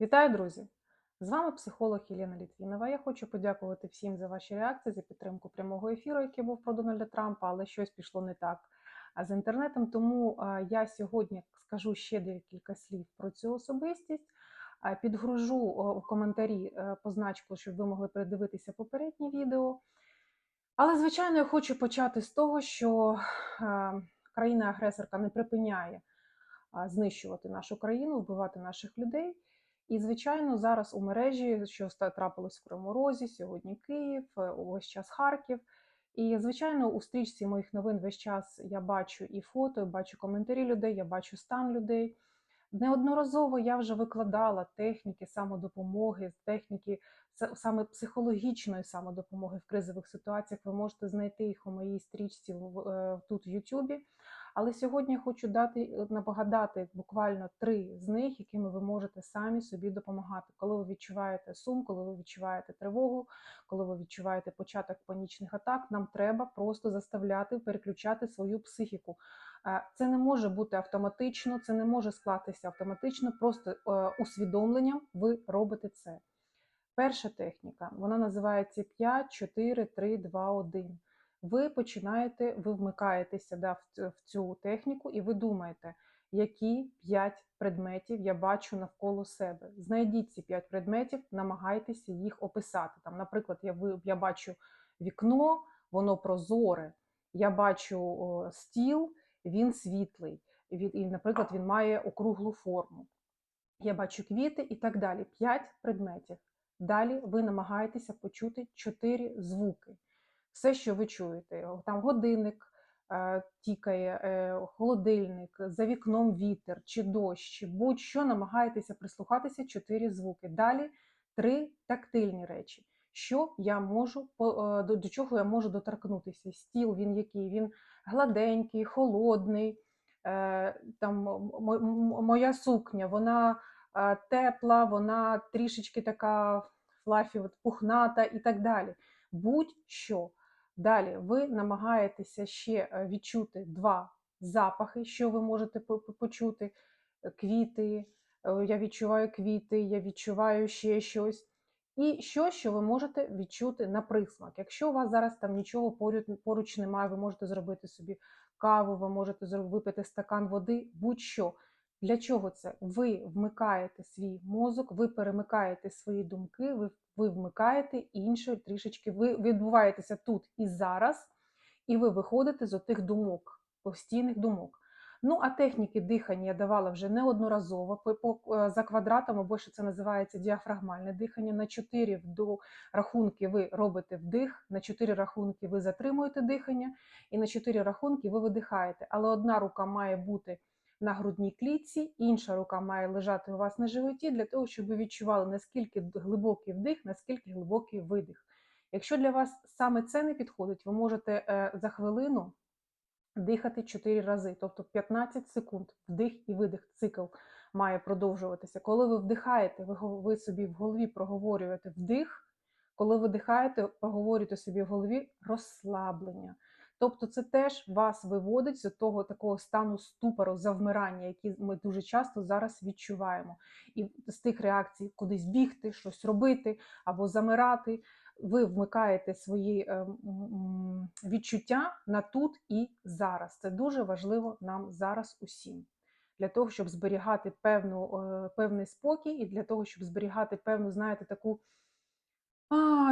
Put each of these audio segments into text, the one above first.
Вітаю, друзі! З вами психолог Єлена Літвінова. Я хочу подякувати всім за ваші реакції, за підтримку прямого ефіру, який був про Дональда Трампа, але щось пішло не так з інтернетом. Тому я сьогодні скажу ще декілька слів про цю особистість. Підгружу в коментарі е, позначку, щоб ви могли передивитися попереднє відео. Але, звичайно, я хочу почати з того, що країна-агресорка не припиняє знищувати нашу країну, вбивати наших людей. І, звичайно, зараз у мережі, що трапилось в Кривому Розі, сьогодні Київ, е, увесь час Харків. І, звичайно, у стрічці моїх новин весь час я бачу і фото, і бачу коментарі людей, я бачу стан людей. Неодноразово я вже викладала техніки самодопомоги, техніки саме психологічної самодопомоги в кризових ситуаціях. Ви можете знайти їх у моїй стрічці в- е, тут в Ютубі. Але сьогодні я хочу дати е, нагадати буквально три з них, якими ви можете самі собі допомагати, коли ви відчуваєте сум, коли ви відчуваєте тривогу, коли ви відчуваєте початок панічних атак. Нам треба просто заставляти переключати свою психіку. Е, Це не може бути автоматично, це не може склатися автоматично. Просто е, усвідомленням ви робите це. Перша техніка, вона називається 5, 4, 3, 2, 1. Ви починаєте, ви вмикаєтеся да, в цю- техніку, і ви думаєте, які 5 предметів я бачу навколо себе. Знайдіть ці 5 предметів, намагайтеся їх описати. Там, наприклад, я, я бачу вікно, воно прозоре. Я бачу о, стіл, він світлий. І, наприклад, він має округлу форму. Я бачу квіти і так далі. 5 предметів. Далі ви намагаєтеся почути 4 звуки. Все, що ви чуєте, там годинник е, тікає, е, холодильник, за вікном вітер чи дощ, будь-що намагаєтеся прислухатися 4 звуки. Далі три тактильні речі. Що я можу е, до, чого я можу доторкнутися? Стіл він який? Він гладенький, холодний. Там моя сукня, вона тепла, вона трішечки така флафі, пухната і так далі. Будь-що. Далі ви намагаєтеся ще е, відчути два запахи, що ви можете по- по- почути. Е, Квіти, е, я відчуваю квіти, я відчуваю ще щось. І що, що ви можете відчути на присмак. Якщо у вас зараз там нічого поруч, поруч немає, ви можете зробити собі каву, ви можете випити стакан води, будь-що. Для чого це? Ви вмикаєте свій мозок, ви перемикаєте свої думки, ви, ви вмикаєте інше трішечки, ви відбуваєтеся тут і зараз, і ви виходите з отих думок, постійних думок. Ну, а техніки дихання я давала вже неодноразово по, е, за квадратом, або що це називається діафрагмальне дихання. На 4 вдо- рахунки ви робите вдих, на 4 рахунки ви затримуєте дихання, і на 4 рахунки ви видихаєте. Але одна рука має бути на грудній клітці, інша рука має лежати у вас на животі для того, щоб ви відчували наскільки глибокий вдих, наскільки глибокий видих. Якщо для вас саме це не підходить, ви можете е, за хвилину дихати 4 рази, тобто 15 секунд вдих і видих цикл має продовжуватися. Коли ви вдихаєте, ви, собі в голові проговорюєте вдих, коли видихаєте, проговорюєте собі в голові розслаблення. Тобто це теж вас виводить з того такого стану ступору, завмирання, який ми дуже часто зараз відчуваємо. І з тих реакцій кудись бігти, щось робити або замирати, ви вмикаєте свої е, відчуття на тут і зараз. Це дуже важливо нам зараз усім. Для того, щоб зберігати певну, е, певний спокій, і для того, щоб зберігати певну, знаєте, таку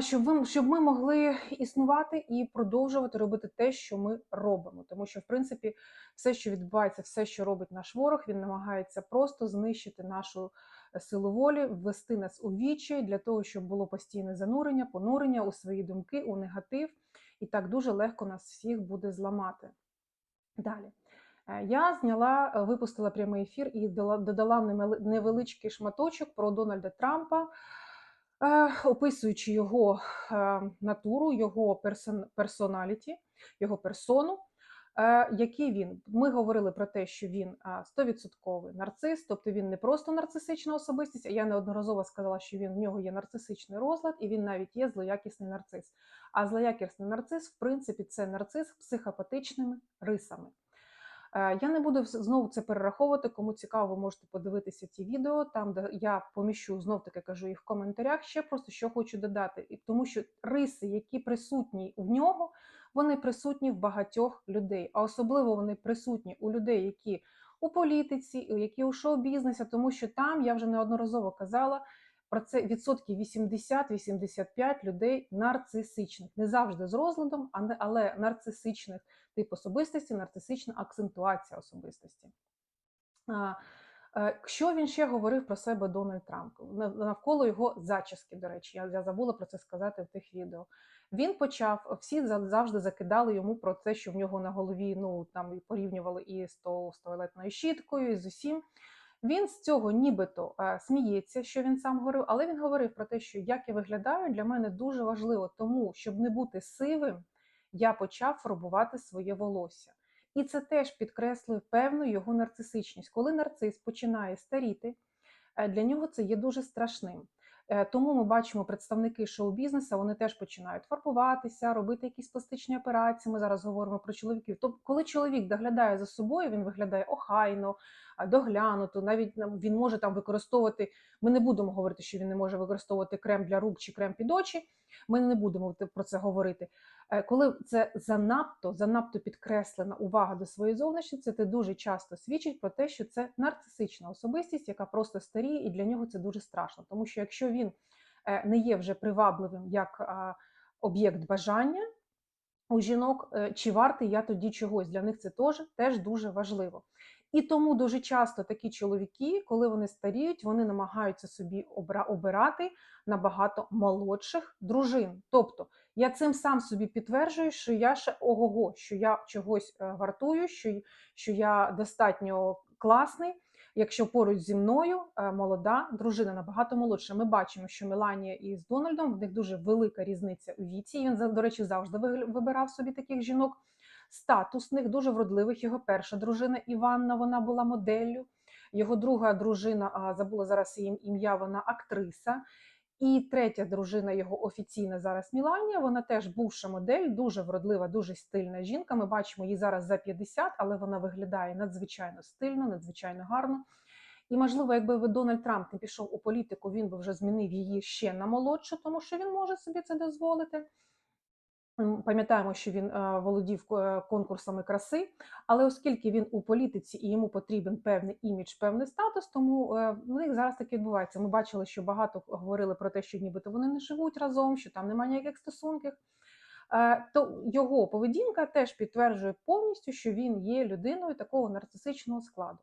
щоб, ви, щоб ми могли існувати і продовжувати робити те, що ми робимо. Тому що, в принципі, все, що відбувається, все, що робить наш ворог, він намагається просто знищити нашу е, силу волі, ввести нас у вічі для того, щоб було постійне занурення, понурення у свої думки, у негатив. І так дуже легко нас всіх буде зламати. Далі. Е, Я зняла, е, випустила прямий ефір і дала- додала невеличкий шматочок про Дональда Трампа, описуючи його е, натуру, його персоналіті, його персону. Е, Який він? Ми говорили про те, що він а, 100% нарцис, тобто він не просто нарцисична особистість, а я неодноразово сказала, що він в нього є нарцисичний розлад, і він навіть є злоякісний нарцис. А злоякісний нарцис, в принципі, це нарцис з психопатичними рисами. Е, Я не буду знову це перераховувати. Кому цікаво, ви можете подивитися ті відео, там де я поміщу знов таки кажу їх в коментарях. Ще просто що хочу додати, і тому що риси, які присутні в нього, вони присутні в багатьох людей, а особливо вони присутні у людей, які у політиці, які у шоу-бізнесі, тому що там я вже неодноразово казала. Про це відсотків 80-85 людей нарцисичних, не завжди з розладом, але нарцисичних тип особистості, нарцисична акцентуація особистості. Е, Що він ще говорив про себе Дональд Трамп навколо його зачіски? До речі, я, я забула про це сказати в тих відео. Він почав, всі за- завжди закидали йому про те, що в нього на голові ну там порівнювали і з, то, з туалетною щіткою, і з усім. Він з цього нібито е, сміється, що він сам говорив, але він говорив про те, що як я виглядаю, для мене дуже важливо, тому щоб не бути сивим, я почав фарбувати своє волосся. І це теж підкреслює певну його нарцисичність. Коли нарцис починає старіти, е, для нього це є дуже страшним. Е, Тому ми бачимо представники шоу-бізнесу, вони теж починають фарбуватися, робити якісь пластичні операції. Ми зараз говоримо про чоловіків. Тобто, коли чоловік доглядає за собою, він виглядає охайно, доглянуто. Навіть він може там використовувати. Ми не будемо говорити, що він не може використовувати крем для рук чи крем під очі. Ми не будемо про це говорити. Е, Коли це занадто, занадто підкреслена увага до своєї зовнішності, це дуже часто свідчить про те, що це нарцисична особистість, яка просто старіє, і для нього це дуже страшно. Тому що якщо він е, не є вже привабливим як об'єкт бажання у жінок, е, чи вартий я тоді чогось, для них це теж, теж дуже важливо. І тому дуже часто такі чоловіки, коли вони старіють, вони намагаються собі обирати набагато молодших дружин. Тобто я цим сам собі підтверджую, що я ще ого-го, що я чогось е, вартую, що, що я достатньо класний. Якщо поруч зі мною е, молода дружина набагато молодша, ми бачимо, що Меланія із Дональдом в них дуже велика різниця у віці. Він до речі завжди вибирав собі таких жінок статусних, дуже вродливих. Його перша дружина Іванна, вона була моделлю. Його друга дружина, забула зараз її ім'я, вона актриса. І третя дружина його офіційна зараз Міланія. Вона теж бувша модель, дуже вродлива, дуже стильна жінка. Ми бачимо її зараз за 50, але вона виглядає надзвичайно стильно, надзвичайно гарно. І, можливо, якби Дональд Трамп не пішов у політику, він би вже змінив її ще на молодшу, тому що він може собі це дозволити. Пам'ятаємо, що він е, володів е, конкурсами краси, але оскільки він у політиці і йому потрібен певний імідж, певний статус, тому е, в них зараз таке відбувається. Ми бачили, що багато говорили про те, що нібито вони не живуть разом, що там немає ніяких стосунків. То його поведінка теж підтверджує повністю, що він є людиною такого нарцисичного складу.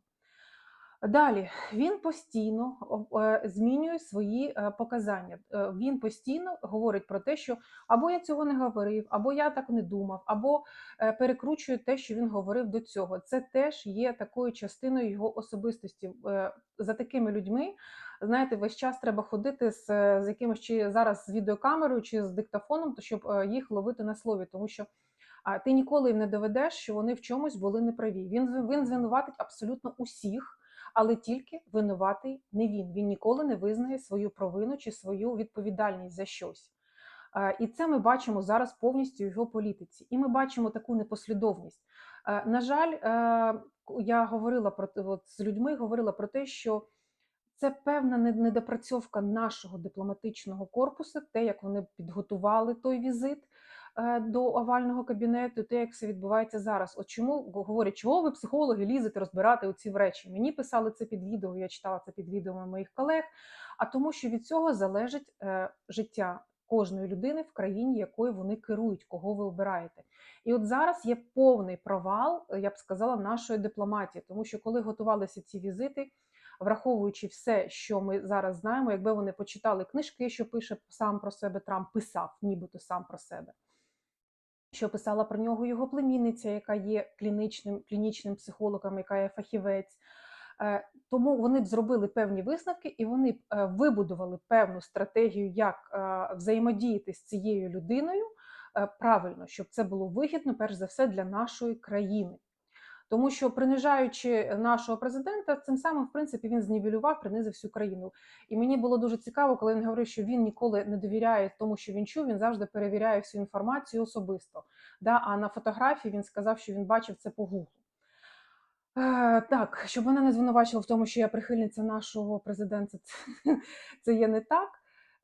Далі він постійно е, змінює свої е, показання. Е, Він постійно говорить про те, що або я цього не говорив, або я так не думав, або перекручує те, що він говорив до цього. Це теж є такою частиною його особистості. За такими людьми, знаєте, весь час треба ходити з, з якимось чи зараз з відеокамерою чи з диктофоном, щоб їх ловити на слові, тому що. А ти ніколи їм не доведеш, що вони в чомусь були неправі. Він він звинуватить абсолютно усіх, але тільки винуватий не він. Він ніколи не визнає свою провину чи свою відповідальність за щось. Е, І це ми бачимо зараз повністю в його політиці. І ми бачимо таку непослідовність. Е, На жаль, е, я говорила про от з людьми, говорила про те, що це певна не- недопрацьовка нашого дипломатичного корпусу, те, як вони підготували той візит до овального кабінету, те, як все відбувається зараз. От чому говорять, чого ви психологи лізете розбирати оці речі? Мені писали це під відео, я читала це під відео моїх колег. А тому, що від цього залежить е, життя кожної людини в країні, якою вони керують, кого ви обираєте. І от зараз є повний провал, е, я б сказала, нашої дипломатії, тому що коли готувалися ці візити. Враховуючи все, що ми зараз знаємо, якби вони почитали книжки, що пише сам про себе Трамп, писав, нібито сам про себе, що писала про нього його племінниця, яка є клінічним, клінічним психологом, яка є фахівець. Е, Тому вони б зробили певні висновки і вони б е, вибудували певну стратегію, як е, взаємодіяти з цією людиною правильно, щоб це було вигідно, перш за все, для нашої країни. Тому що принижаючи нашого президента, цим самим, в принципі, він знівелював, принизив всю країну. І мені було дуже цікаво, коли він говорив, що він ніколи не довіряє тому, що він чув, він завжди перевіряє всю інформацію особисто. Да? А на фотографії він сказав, що він бачив це по гуглу. Е, Так, щоб мене не звинувачили в тому, що я прихильниця нашого президента, це, це є не так.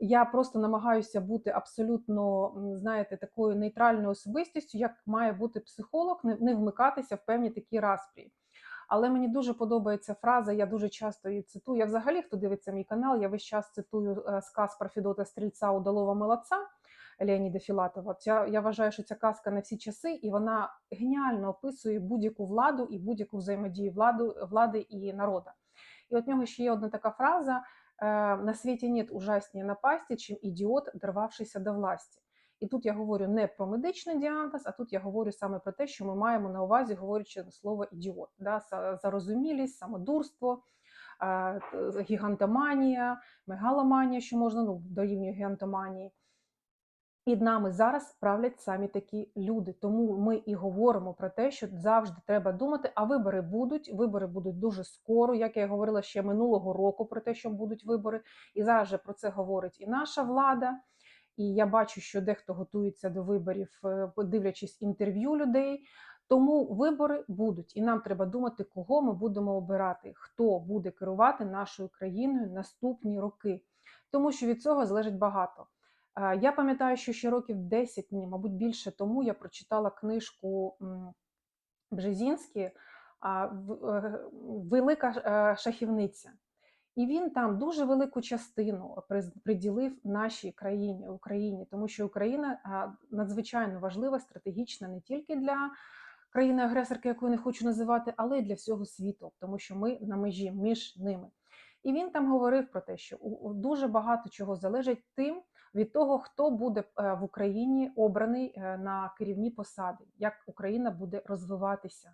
Я просто намагаюся бути абсолютно, знаєте, такою нейтральною особистістю, як має бути психолог, не, вмикатися в певні такі распрі. Але мені дуже подобається фраза, я дуже часто її цитую. Я взагалі, хто дивиться мій канал, я весь час цитую е, сказ про Федота Стрільця Удалова Молодця Леоніда Філатова. Ця, я вважаю, що ця казка на всі часи, і вона геніально описує будь-яку владу і будь-яку взаємодію владу, влади і народу. І от нього ще є одна така фраза: на світі нет ужаснее напасті, чим ідіот, дорвавшийся до власті. І тут я говорю не про медичний діагноз, а тут я говорю саме про те, що ми маємо на увазі, говорячи слово ідіот, да, зарозумілість, самодурство, е, гігантоманія, мегаломанія, що можна ну, дорівнює гігантоманії. І нами зараз правлять самі такі люди. Тому ми і говоримо про те, що завжди треба думати, а вибори будуть. Вибори будуть дуже скоро, як я говорила ще минулого року про те, що будуть вибори. І зараз же про це говорить і наша влада. І я бачу, що дехто готується до виборів, е, дивлячись інтерв'ю людей. Тому вибори будуть, і нам треба думати, кого ми будемо обирати, хто буде керувати нашою країною наступні роки. Тому що від цього залежить багато. Я пам'ятаю, що ще років 10, ні, мабуть, більше тому я прочитала книжку Бжезінські е, Велика е, шахівниця. І він там дуже велику частину приділив нашій країні, Україні, тому що Україна надзвичайно важлива, стратегічна не тільки для країни-агресорки, яку я не хочу називати, але й для всього світу, тому що ми на межі між ними. І він там говорив про те, що дуже багато чого залежить тим від того, хто буде е, в Україні обраний е, на керівні посади, як Україна буде розвиватися.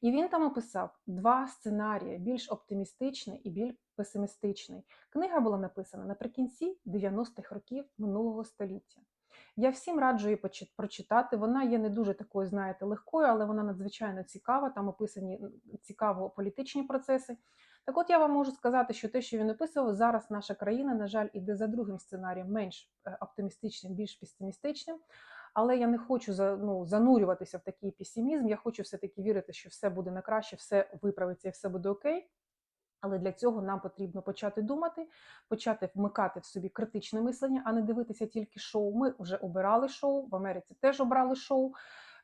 І він там описав два сценарії: більш оптимістичний і більш песимістичний. Книга була написана наприкінці 90-х років минулого століття. Я всім раджу її прочитати. Вона є не дуже такою, знаєте, легкою, але вона надзвичайно цікава. Там описані цікаво політичні процеси. Так от я вам можу сказати, що те, що він описував, зараз наша країна, на жаль, іде за другим сценарієм, менш е, оптимістичним, більш песимістичним. Але я не хочу ну, занурюватися в такий песимізм. Я хочу все-таки вірити, що все буде на краще, все виправиться і все буде окей. Але для цього нам потрібно почати думати, почати вмикати в собі критичне мислення, а не дивитися тільки шоу. Ми вже обирали шоу, в Америці теж обрали шоу.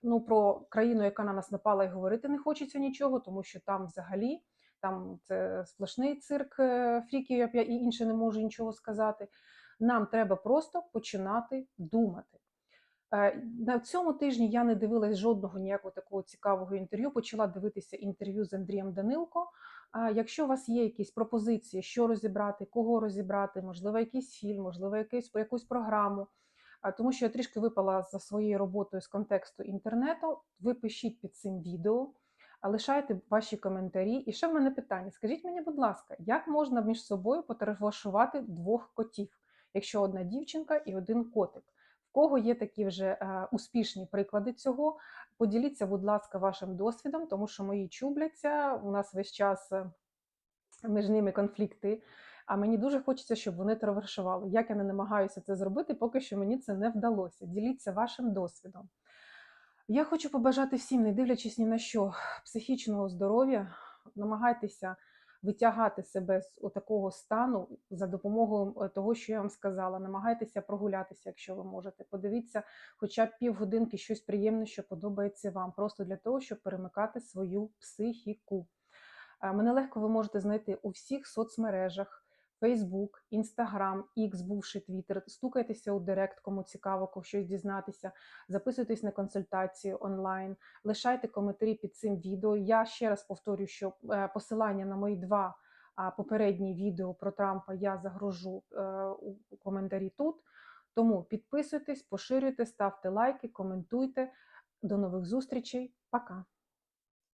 Ну про країну, яка на нас напала, і говорити не хочеться нічого, тому що там взагалі там це сплошний цирк е, фріків, я і інше не можу нічого сказати. Нам треба просто починати думати. Е, на цьому тижні я не дивилась жодного ніякого такого цікавого інтерв'ю. Почала дивитися інтерв'ю з Андрієм Данилко. Якщо у вас є якісь пропозиції, що розібрати, кого розібрати, можливо, якийсь фільм, можливо, якийсь, якусь програму, тому що я трішки випала за своєю роботою з контексту інтернету, ви пишіть під цим відео лишайте ваші коментарі. І ще в мене питання: скажіть мені, будь ласка, як можна між собою потоваришувати двох котів, якщо одна дівчинка і один котик? Кого є такі вже е, успішні приклади цього? Поділіться, будь ласка, вашим досвідом, тому що мої чубляться, у нас весь час е, між ними конфлікти. А мені дуже хочеться, щоб вони товаришували. Як я не намагаюся це зробити, поки що мені це не вдалося. Діліться вашим досвідом. Я хочу побажати всім, не дивлячись ні на що, психічного здоров'я, намагайтеся витягати себе з такого стану за допомогою е, того, що я вам сказала. Намагайтеся прогулятися, якщо ви можете. Подивіться, хоча б півгодинки щось приємне, що подобається вам, просто для того, щоб перемикати свою психіку. Е, мене легко ви можете знайти у всіх соцмережах. Фейсбук, Інстаграм, Ікс, бувший Твіттер, стукайтеся у Директ, кому цікаво щось дізнатися, записуйтесь на консультацію онлайн, лишайте коментарі під цим відео. Я ще раз повторюю, що е, посилання на мої два попередні відео про Трампа я загрожу е, у коментарі тут. Тому підписуйтесь, поширюйте, ставте лайки, коментуйте. До нових зустрічей. Пока!